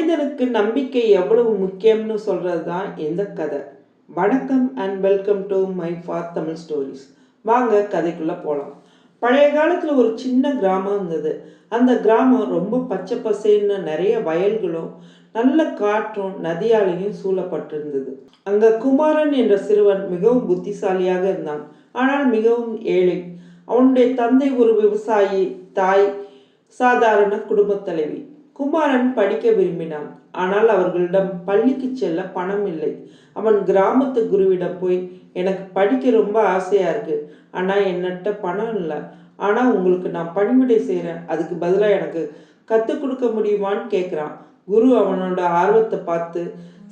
மனிதனுக்கு நம்பிக்கை எவ்வளவு முக்கியம்னு சொல்கிறது தான் இந்த கதை. வணக்கம் and welcome to my for Tamil stories வாங்க கதைக்குள்ளே போகலாம் பழைய காலத்தில் ஒரு சின்ன கிராமம் இருந்தது. அந்த கிராமம் ரொம்ப பச்சை பசேன்னு நிறைய வயல்களும் நல்ல காற்றும் நதியாலையும் சூழப்பட்டிருந்தது. அங்கே குமாரன் என்ற சிறுவன் மிகவும் புத்திசாலியாக இருந்தான். ஆனால் மிகவும் ஏழை. அவனுடைய தந்தை ஒரு விவசாயி தாய் சாதாரண குடும்பத் தலைவி. குமாரன் படிக்க விரும்பினான். ஆனால் அவர்களிடம் பள்ளிக்கு செல்ல பணம் இல்லை. அவன் கிராமத்து குருவிடம் போய் எனக்கு படிக்க ரொம்ப ஆசையா இருக்கு. ஆனால் என்னட்ட பணம் இல்லை. ஆனால் உங்களுக்கு நான் பணிவிடை செய்கிறேன் அதுக்கு பதிலாக எனக்கு கற்றுக் கொடுக்க முடியுமான்னு கேட்குறான் குரு அவனோட ஆர்வத்தை பார்த்து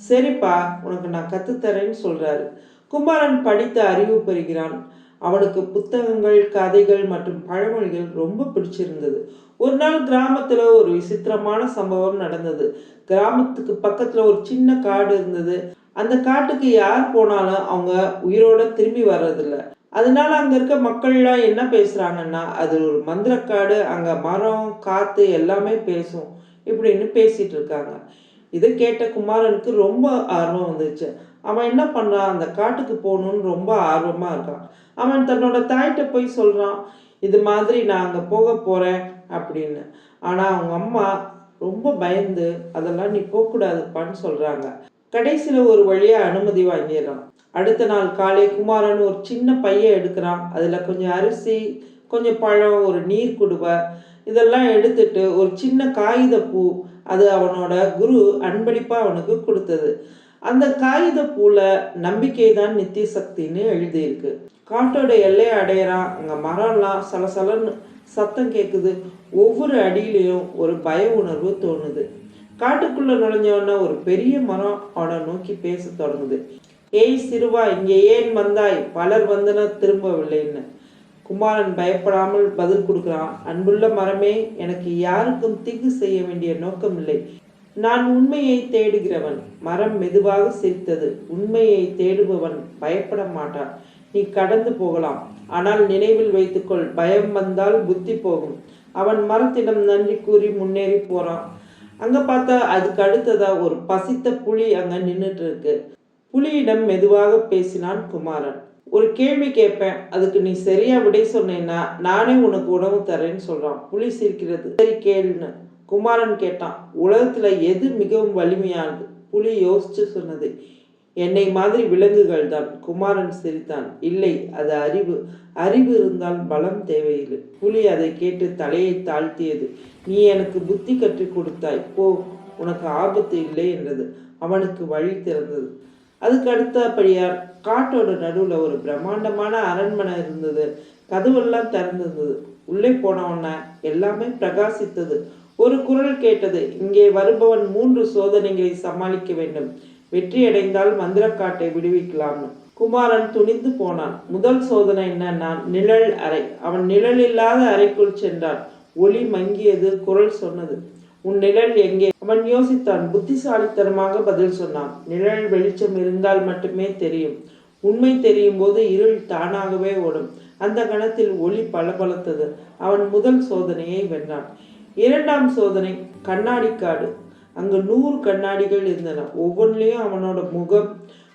சரிப்பா உனக்கு நான் கற்றுத்தரேன்னு சொல்கிறாரு குமாரன் படித்து அறிவு பெறுகிறான். அவனுக்கு புத்தகங்கள் கதைகள் மற்றும் பழமொழிகள் ரொம்ப பிடிச்சிருந்தது. ஒரு நாள் கிராமத்தில் ஒரு விசித்திரமான சம்பவம் நடந்தது. கிராமத்துக்கு பக்கத்தில் ஒரு சின்ன காடு இருந்தது. அந்த காட்டுக்கு யார் போனாலும் அவங்க உயிரோட திரும்பி வர்றதில்ல. அதனால அங்கே இருக்க மக்கள்லாம் என்ன பேசுகிறாங்கன்னா அது ஒரு மந்திரக்காடு அங்கே மரம் காற்று எல்லாமே பேசும் இப்படின்னு பேசிகிட்டு இருக்காங்க. இதை கேட்ட குமாரனுக்கு ரொம்ப ஆர்வம் வந்துச்சு அவன் என்ன பண்ணுறான் அந்த காட்டுக்கு போகணுன்னு ரொம்ப ஆர்வமாக இருக்கான். அவன் தன்னோட தாய்கிட்ட போய் சொல்கிறான் இது மாதிரி நான் அங்கே போக போகிறேன் அப்படின்னு. ஆனால் அவங்க அம்மா ரொம்ப பயந்து அதெல்லாம் நீ போகக்கூடாதுப்பான்னு சொல்கிறாங்க கடைசியில் ஒரு வழியாக அனுமதி வாங்கிடுறான். அடுத்த நாள் காலை குமாரன் ஒரு சின்ன பையன் எடுக்கிறான். அதில் கொஞ்சம் அரிசி கொஞ்சம் பழம் ஒரு நீர் குடுவை இதெல்லாம் எடுத்துட்டு ஒரு சின்ன காகித பூ அது அவனோட குரு அன்பளிப்பாக அவனுக்கு கொடுத்தது. அந்த காகித பூல நம்பிக்கை தான் நித்திய சக்தின்னு எழுதியிருக்கு. காட்டோட எல்லையை அடையிறான். அங்கே மரம்லாம் சலசலன்னு சத்தம் கேட்குது ஒவ்வொரு அடியிலையும் ஒரு பய உணர்வு தோணுது. காட்டுக்குள்ள நுழைஞ்சவொன்னே ஒரு பெரிய மரம் அவனை நோக்கி பேச தொடங்குது. ஏய் சிறுவா இங்கே ஏன் வந்தாய்? பலர் வந்தன திரும்பவில்லைன்னு. குமாரன் பயப்படாமல் பதில் கொடுக்குறான். அன்புள்ள மரமே எனக்கு யாருக்கும் தீங்கு செய்ய வேண்டிய நோக்கம் இல்லை நான் உண்மையை தேடுகிறவன். மரம் மெதுவாக சிரித்தது உண்மையை தேடுபவன் பயப்பட மாட்டான். நீ கடந்து போகலாம். ஆனால் நினைவில் வைத்துக்கொள் பயம் வந்தால் புத்தி போகும். அவன் மரத்திடம் நன்றி கூறி முன்னேறி போறான். அங்க பார்த்தா அதுக்கு அடுத்ததா ஒரு பசித்த புலி அங்க நின்றுட்டு இருக்கு புலியிடம் மெதுவாக பேசினான் குமாரன். ஒரு கேள்வி கேட்பேன். அதுக்கு நீ சரியா விடை சொன்னேன்னா நானே உனக்கு உணவு தரேன்னு சொல்றான். புலி சிரிக்கிறது. சரி கேளுன்னு. குமாரன் கேட்டான் உலகத்துல எது மிகவும் வலிமையானது? புலி யோசிச்சு சொன்னது என்னை மாதிரி விலங்குகள் தான். குமாரன் சிரித்தான் இல்லை அது அறிவு. அறிவு இருந்தால் பலம் தேவையில்லை. புலி அதை கேட்டு தலையை தாழ்த்தியது நீ எனக்கு புத்தி கற்றுக் கொடுத்தாய். போ உனக்கு ஆபத்து இல்லை என்றது அவனுக்கு வழி திறந்தது. அதுக்கு அடுத்தபடியார் காட்டோட நடுவில் ஒரு பிரம்மாண்டமான அரண்மனை இருந்தது கதவெல்லாம் திறந்திருந்தது. உள்ளே போனவன எல்லாமே பிரகாசித்தது ஒரு குரல் கேட்டது. இங்கே வருபவன் மூன்று சோதனைகளை சமாளிக்க வேண்டும். வெற்றியடைந்தால் மந்திரக்காட்டை விடுவிக்கலாம்னு குமாரன் துணிந்து போனான். முதல் சோதனை என்னன்னா நிழல் அறை. அவன் நிழல் இல்லாத அறைக்குள் சென்றான். ஒளி மங்கியது குரல் சொன்னது. உன் நிழல் எங்கே? அவன் யோசித்தான். புத்திசாலித்தனமாக பதில் சொன்னான். நிழல் வெளிச்சம் இருந்தால் மட்டுமே தெரியும். உண்மை தெரியும் போது இருள் தானாகவே ஓடும். அந்த கணத்தில் ஒளி பளபளத்தது. அவன் முதல் சோதனையை வென்றான். இரண்டாம் சோதனை கண்ணாடி காடு. அங்கு நூறு கண்ணாடிகள் இருந்தன. ஒவ்வொன்றிலையும் அவனோட முகம்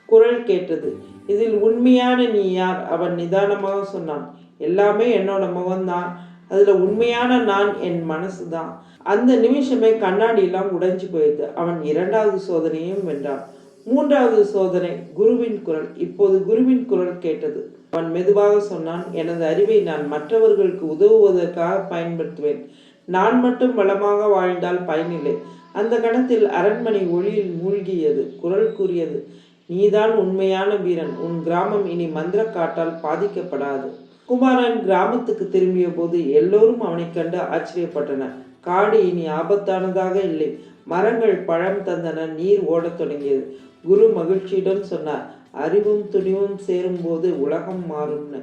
குரல் கேட்டது. இதில் உண்மையான நீ யார்? அவன் நிதானமாக சொன்னான். எல்லாமே என்னோட முகம்தான். அதில் உண்மையான நான் என் மனசு தான் அந்த நிமிஷமே கண்ணாடியெல்லாம் உடைஞ்சு போயிடுது அவன் இரண்டாவது சோதனையும் வென்றான். மூன்றாவது சோதனை குருவின் குரல். இப்போது குருவின் குரல் கேட்டது. அவன் மெதுவாக சொன்னான் எனது அறிவை நான் மற்றவர்களுக்கு உதவுவதற்காக பயன்படுத்துவேன். நான் மட்டும் வளமாக வாழ்ந்தால் பயனில்லை. அந்த கணத்தில் அரண்மனை ஒளியில் மூழ்கியது குரல் கூறியது நீதான் உண்மையான வீரன். உன் கிராமம் இனி மந்திர காட்டால் பாதிக்கப்படாது குமாரன் கிராமத்துக்கு திரும்பிய போது எல்லோரும் அவனை கண்டு ஆச்சரியப்பட்டனர். காடு இனி ஆபத்தானதாக இல்லை. மரங்கள் பழம் தந்தன. நீர் ஓடத் தொடங்கியது. குரு மகிழ்ச்சியுடன் சொன்னார் அறிவும் துணிவும் சேரும்போது உலகம் மாறும்னு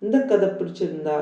இந்த கதை பிடிச்சிருந்தா